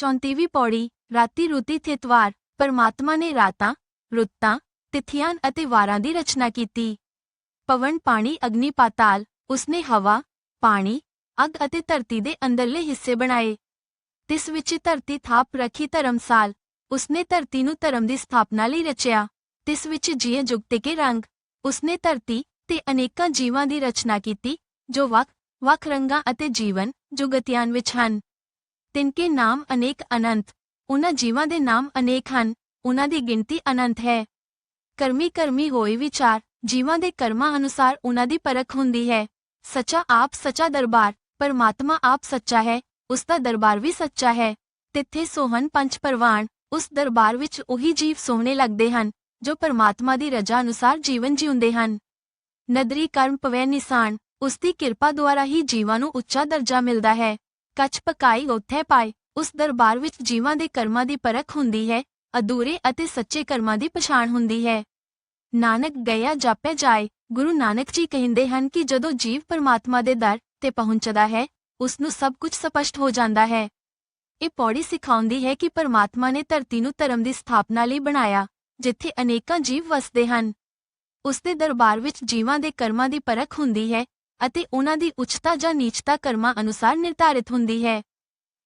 34ਵੀਂ ਪੌੜੀ ਰਾਤੀ ਰੁਤੀ ਥਿਤਵਾਰ ਪਰਮਾਤਮਾ ਨੇ ਰਾਤਾਂ ਰੁੱਤਾਂ ਤਿਥੀਆਂ ਅਤੇ ਵਾਰਾਂ ਦੀ ਰਚਨਾ ਕੀਤੀ ਪਵਨ ਪਾਣੀ ਅਗਨੀ ਪਾਤਾਲ ਉਸਨੇ ਹਵਾ ਪਾਣੀ ਅੱਗ ਅਤੇ ਧਰਤੀ ਦੇ ਅੰਦਰਲੇ ਹਿੱਸੇ ਬਣਾਏ ਤਿਸ ਵਿੱਚ ਧਰਤੀ ਥਾਪ ਰੱਖੀ ਧਰਮਸਾਲ ਉਸਨੇ ਧਰਤੀ ਨੂੰ ਧਰਮ ਦੀ ਸਥਾਪਨਾ ਲਈ ਰਚਿਆ ਤਿਸ ਵਿੱਚ ਜੀਅ ਜੁਗਤੇ ਕੇ ਰੰਗ ਉਸਨੇ ਧਰਤੀ ਤੇ ਅਨੇਕਾਂ ਜੀਵਾਂ ਦੀ ਰਚਨਾ ਕੀਤੀ ਜੋ ਵੱਖ ਵੱਖ ਰੰਗਾਂ ਅਤੇ ਜੀਵਨ ਜੁਗਤਿਆਨ ਵਿੱਚ ਹਨ ਤਿਨਕੇ ਨਾਮ ਅਨੇਕ ਅਨੰਤ। ਉਹਨਾਂ ਜੀਵਾਂ ਦੇ ਨਾਮ ਅਨੇਕ ਹਨ, ਉਹਨਾਂ ਦੀ ਗਿਣਤੀ ਅਨੰਤ ਹੈ। ਕਰਮੀ ਕਰਮੀ ਹੋਏ ਵਿਚਾਰ, ਜੀਵਾਂ ਦੇ ਕਰਮਾਂ ਅਨੁਸਾਰ ਉਹਨਾਂ ਦੀ ਪਰਖ ਹੁੰਦੀ ਹੈ। ਸੱਚਾ ਆਪ ਸੱਚਾ ਦਰਬਾਰ, ਪਰਮਾਤਮਾ ਆਪ ਸੱਚਾ ਹੈ, ਉਸ ਦਾ ਦਰਬਾਰ ਵੀ ਸੱਚਾ ਹੈ। ਤਿੱਥੇ ਸੋਹਣ ਪੰਜ ਪਰਵਾਨ ਉਸ ਦਰਬਾਰ ਵਿੱਚ ਉਹੀ ਜੀਵ ਸੋਹਣੇ ਲੱਗਦੇ ਹਨ, ਜੋ ਪਰਮਾਤਮਾ ਦੀ ਰਜ਼ਾ ਅਨੁਸਾਰ ਜੀਵਨ ਜਿਉਂਦੇ ਹਨ। ਨਦਰੀ ਕਰਮ ਪਵੈ ਨਿਸਾਨ ਉਸ ਦੀ ਕਿਰਪਾ ਦੁਆਰਾ ਹੀ ਜੀਵਾਂ ਨੂੰ ਉੱਚਾ ਦਰਜਾ ਮਿਲਦਾ ਹੈ। ਕੱਚ ਪਕਾਈ ਉੱਥੇ ਪਾਏ। ਉਸ ਦਰਬਾਰ ਵਿੱਚ ਜੀਵਾਂ ਦੇ ਕਰਮਾਂ ਦੀ ਪਰਖ ਹੁੰਦੀ ਹੈ, ਅਧੂਰੇ ਅਤੇ ਸੱਚੇ ਕਰਮਾਂ ਦੀ ਪਛਾਣ ਹੁੰਦੀ ਹੈ। ਨਾਨਕ ਗਿਆ ਜਾਪੇ ਜਾਏ, ਗੁਰੂ ਨਾਨਕ ਜੀ ਕਹਿੰਦੇ ਹਨ ਕਿ ਜਦੋਂ ਜੀਵ ਪਰਮਾਤਮਾ ਦੇ ਦਰ ਤੇ ਪਹੁੰਚਦਾ ਹੈ, ਉਸ ਨੂੰ ਸਭ ਕੁਝ ਸਪਸ਼ਟ ਹੋ ਜਾਂਦਾ ਹੈ। ਇਹ ਪੌੜੀ ਸਿਖਾਉਂਦੀ ਹੈ ਕਿ ਪਰਮਾਤਮਾ ਨੇ ਧਰਤੀ ਨੂੰ ਧਰਮ ਦੀ ਸਥਾਪਨਾ ਲਈ ਬਣਾਇਆ, ਜਿੱਥੇ ਅਨੇਕਾਂ ਜੀਵ ਵਸਦੇ ਹਨ। ਉਸ ਦੇ ਦਰਬਾਰ ਵਿੱਚ ਜੀਵਾਂ ਦੇ ਕਰਮਾਂ ਦੀ ਪਰਖ ਹੁੰਦੀ ਹੈ ਅਤੇ ਉਹਨਾਂ ਦੀ ਉੱਚਤਾ ਜਾਂ ਨੀਚਤਾ ਕਰਮਾਂ ਅਨੁਸਾਰ ਨਿਰਧਾਰਿਤ ਹੁੰਦੀ ਹੈ।